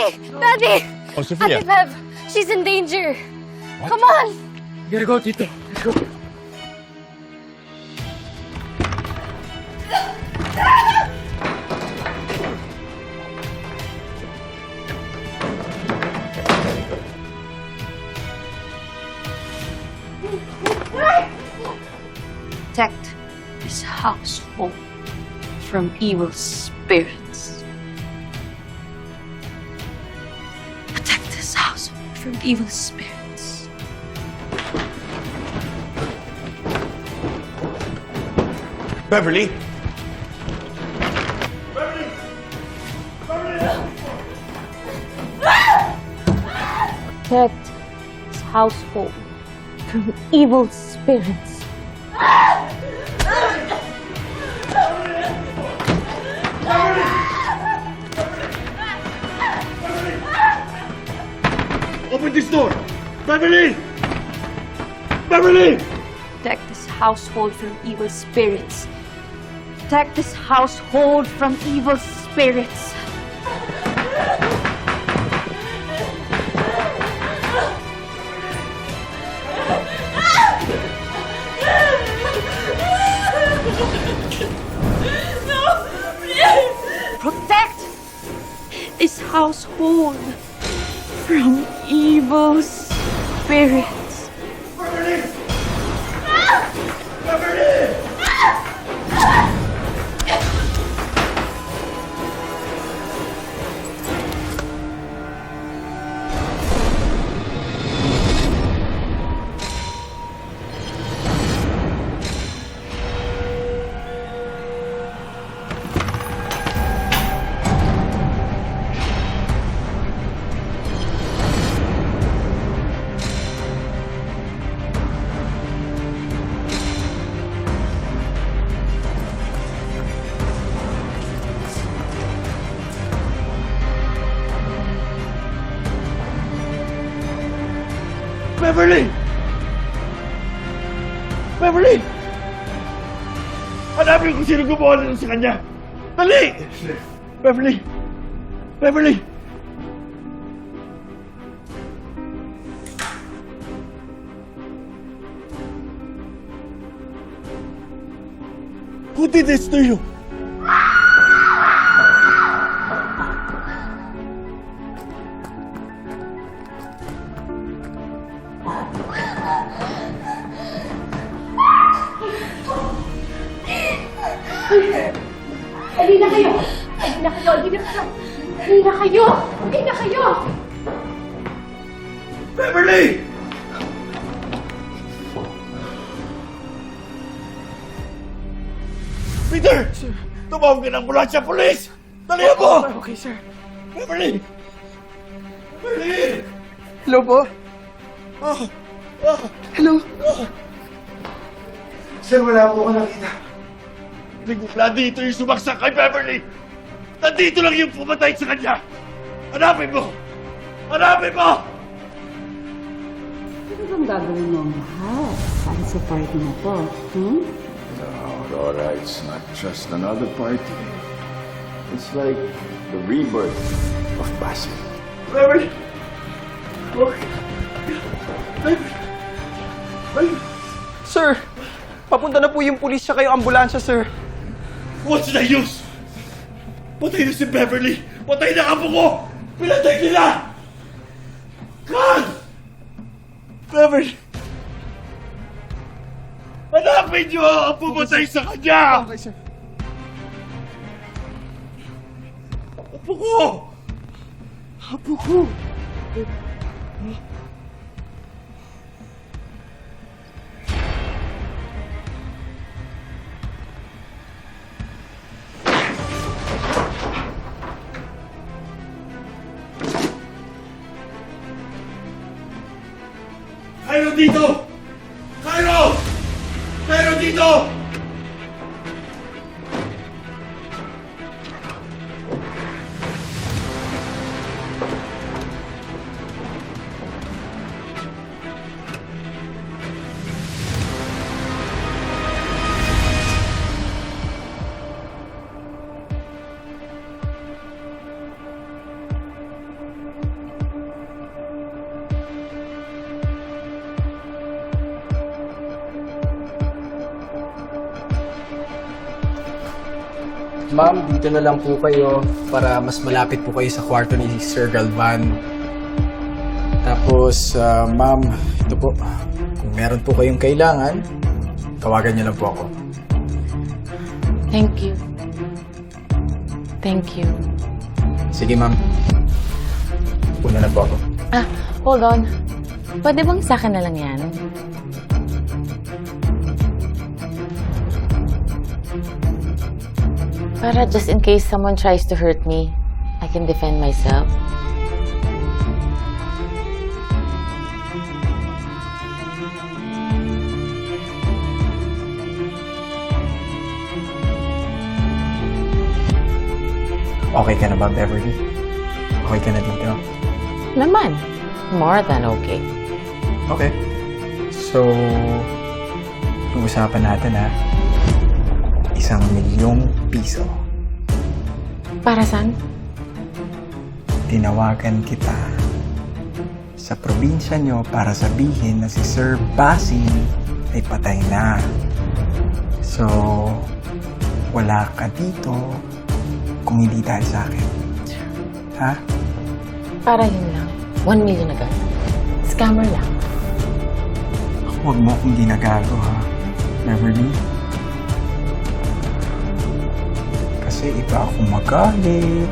Daddy! Daddy! Oh, Sophia. Ate Bev, she's in danger. Come on! You Gotta go, Tito. Let's go. Protect this household from evil spirits. From evil spirits. Beverly? beverly Protect this household from evil spirits. Open this door! Beverly! Beverly! Protect this household from evil spirits. Protect this household from evil spirits. No! Protect this household from evil spirits. Beverly! Beverly! Hanapin kung sino gumawa nito sa kanya! Dali! Beverly! Beverly! Who did this to you? Hindi na kayo! Hindi na kayo! Hindi na kayo! Hindi na kayo! Hindi na kayo! Beverly! Peter! Tumawag ka ng ambulansya, polis! Dali mo! Okay, sir. Beverly! Beverly! Hello po? Ah! Ah! Hello? Sir, wala ko nakita. Nagmula dito yung sumaksak kay Beverly! Nandito lang yung pumatay sa kanya! Hanapin mo! Hanapin mo! Ano bang gagawin mo, mahal? Para sa party na to, hmm? No, Aurora, it's not just another party. It's like the rebirth of Basil. Beverly! Look! Beverly! Beverly! Sir, papunta na po yung pulis siya kayo ambulansya, sir. What's the use? Patay na si Beverly! Patay na apo ko! Pinatay nila! God! Beverly! Hanapin niyo ang pumatay sa kanya! Okay, sir. Apo ko! Apo ko! Cairo dito! Cairo! Cairo dito! Ma'am, dito na lang po kayo para mas malapit po kayo sa kwarto ni Sir Galvan. Tapos, ah, ma'am, ito po. Kung meron po kayong kailangan, tawagan niyo lang po ako. Thank you. Thank you. Sige, ma'am. Una na po ako. Ah, hold on. Pwede bang sa akin na lang yan? Para just in case someone tries to hurt me, I can defend myself. Okay ka na ba, Beverly? Okay ka na dito? Naman. More than okay. Okay. So, yung usapan natin ha, isang milyong piso. Para saan? Tinawagan kita sa probinsya nyo para sabihin na si Sir Basing ay patay na. So, wala ka dito kung hindi dahil sa akin. Ha? Para yun lang. One million agad. Scammer lang. Huwag mo akong ginagago, ha? Beverly? Kasi iba ako magalit,